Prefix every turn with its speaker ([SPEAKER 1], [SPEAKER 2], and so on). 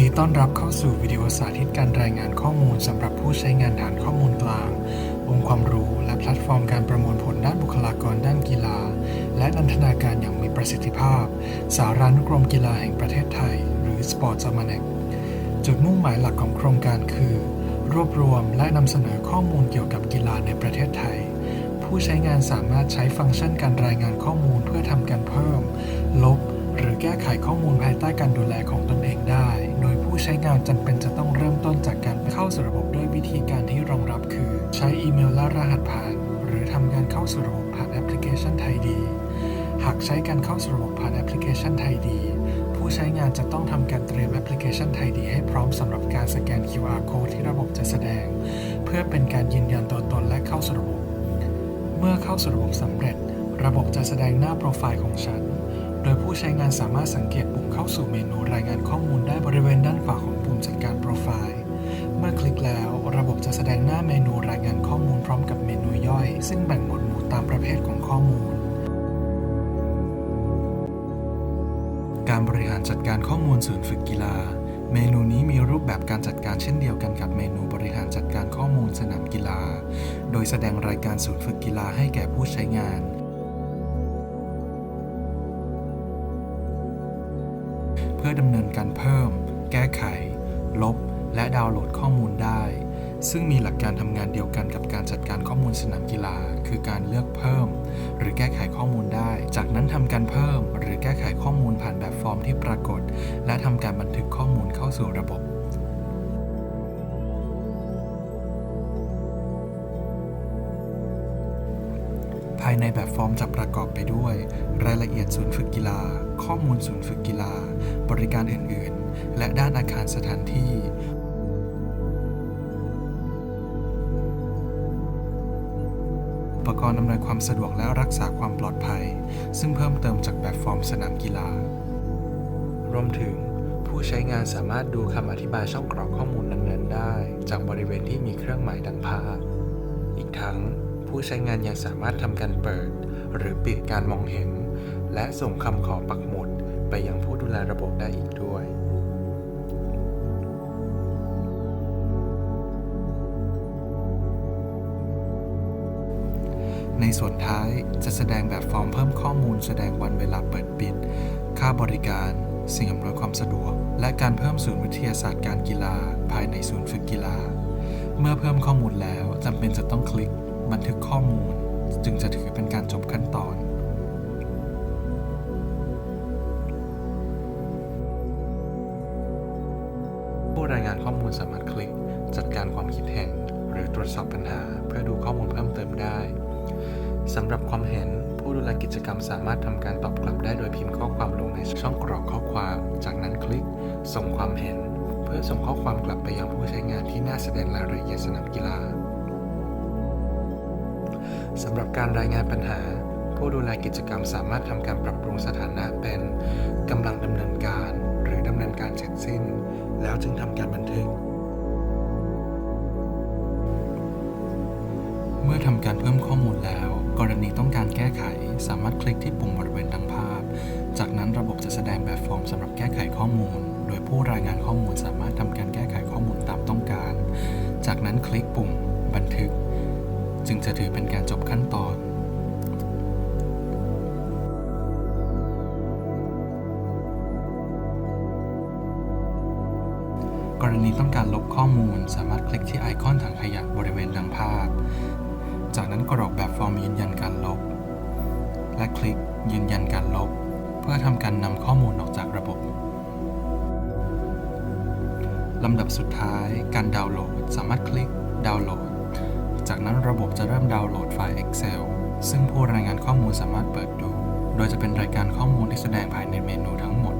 [SPEAKER 1] ดีต้อนรับเข้าสู่วิดีโอสาธิตการรายงานข้อมูลสำหรับผู้ใช้งานฐานข้อมูลกลาง องค์ความรู้และแพลตฟอร์มการประมวลผลด้านบุคลากรด้านกีฬา และนันทนาการอย่างมีประสิทธิภาพ สารานุกรมกีฬาแห่งประเทศไทย หรือ Sports a m a n a c จุดมุ่งหมายหลักของโครงการคือ รวบรวมและนำเสนอข้อมูลเกี่ยวกับกีฬาในประเทศไทย ผู้ใช้งานสามารถใช้ฟังก์ชันการรายงานข้อมูลเพื่อทำการเพิ่ม ลบ หรือแก้ไขข้อมูลภายใต้การดูแลของตนเองได้ ผู้ใช้งานจำเป็นจะต้องเริ่มต้นจากการเข้าสู่ระบบด้วยวิธีการที่รองรับคือ ใช้อีเมลและรหัสผ่าน หรือทำการเข้าสู่ระบบผ่านแอปพลิเคชันไทยดี หากใช้การเข้าสู่ระบบผ่านแอปพลิเคชันไทยดี ผู้ใช้งานจะต้องทำการเตรียมแอปพลิเคชันไทยดีให้พร้อมสำหรับการสแกน QR code ที่ระบบจะแสดง เพื่อเป็นการยืนยันตัวตนและเข้าสู่ระบบ เมื่อเข้าสู่ระบบสำเร็จ ระบบจะแสดงหน้าโปรไฟล์ของฉัน โดยผู้ใช้งานสามารถสังเกตปุ่มเข้าสู่เมนูรายงานข้อมูลได้บริเวณด้านขวาของปุ่มจัดการโปรไฟล์ เมื่อคลิกแล้วระบบจะแสดงหน้าเมนูรายงานข้อมูลพร้อมกับเมนูย่อย ซึ่งแบ่งหมวดหมู่ตามประเภทของข้อมูล การบริหารจัดการข้อมูลศูนย์ฝึกกีฬา เมนูนี้มีรูปแบบการจัดการเช่นเดียวกันกับเมนูบริหารจัดการข้อมูลสนามกีฬา โดยแสดงรายการศูนย์ฝึกกีฬาให้แก่ผู้ใช้งาน พื่อดำเนินการเพิ่ม แก้ไข ลบ และดาวน์โหลดข้อมูลได้ ซึ่งมีหลักการทำงานเดียวกันกับการจัดการข้อมูลสนามกีฬา คือการเลือกเพิ่ม หรือแก้ไขข้อมูลได้ จากนั้นทำการเพิ่ม หรือแก้ไขข้อมูลผ่านแบบฟอร์มที่ปรากฏ และทำการบันทึกข้อมูลเข้าสู่ระบบ ภายในแบบฟอร์มจะประกอบไปด้วย รายละเอียดศูนย์ฝึกกีฬา ข้อมูลศูนย์ฝึกกีฬา บริการอื่น ๆ และด้านอาคารสถานที่อุปกรณ์อำนวยความสะดวกและรักษาความปลอดภัย ซึ่งเพิ่มเติมจากแบบฟอร์มสนามกีฬา รวมถึง ผู้ใช้งานสามารถดูคำอธิบายช่องกรอกข้อมูลนั้นๆ ได้ จากบริเวณที่มีเครื่องหมายดังภาพ อีกทั้ง ผู้ใช้งานยังสามารถทำการเปิด หรือปิดการมองเห็น และส่งคำขอปักหมุด ไปยังผู้ดูแลระบบได้อีกด้วยในส่วนท้ายจะแสดงแบบฟอร์มเพิ่มข้อมูลแสดงวันเวลาเปิดปิด ค่าบริการ สิ่งอำนวยความสะดวก และการเพิ่มศูนย์วิทยาศาสตร์การกีฬา ภายในศูนย์ฝึกกีฬา เมื่อเพิ่มข้อมูลแล้วจำเป็นจะต้องคลิก บันทึกข้อมูลจึงจะถือเป็นการจบขั้นตอนผู้รายงานข้อมูลสามารถคลิก จัดการความคิดเห็น หรือตรวจสอบปัญหา เพื่อดูข้อมูลเพิ่มเติมได้สำหรับความเห็นผู้ดูแลกิจกรรมสามารถทำการตอบกลับได้โดยพิมพ์ข้อความลงในช่องกรอกข้อความ จากนั้นคลิก ส่งความเห็น เพื่อส่งข้อความกลับไปยังผู้ใช้งานที่หน้าแสดงรายละเอียดสนามกีฬา สำหรับการรายงานปัญหา ผู้ดูแลกิจกรรมสามารถทำการปรับปรุงสถานะเป็นกำลังดำเนินการ หรือดำเนินการเสร็จสิ้น แล้วจึงทำการบันทึก เมื่อทำการเพิ่มข้อมูลแล้ว กรณีต้องการแก้ไข สามารถคลิกที่ปุ่มบริเวณดังภาพ จากนั้นระบบจะแสดงแบบฟอร์มสำหรับแก้ไขข้อมูล โดยผู้รายงานข้อมูลสามารถทำการแก้ไขข้อมูลตามต้องการ จากนั้นคลิกปุ่มบันทึก จึงจะถือเป็นการจบขั้นตอน กรณีต้องการลบข้อมูลสามารถคลิกที่ไอคอนถังขยะบริเวณดังภาพ จากนั้นกรอกแบบฟอร์มยืนยันการลบ และคลิกยืนยันการลบ เพื่อทำการนำข้อมูลออกจากระบบลำดับสุดท้ายการดาวน์โหลด สามารถคลิกดาวน์โหลด จากนั้นระบบจะเริ่มดาวน์โหลดไฟล์ Excel ซึ่งผู้รายงานข้อมูลสามารถเปิดดู โดยจะเป็นรายการข้อมูลที่แสดงภายในเมนูทั้งหมด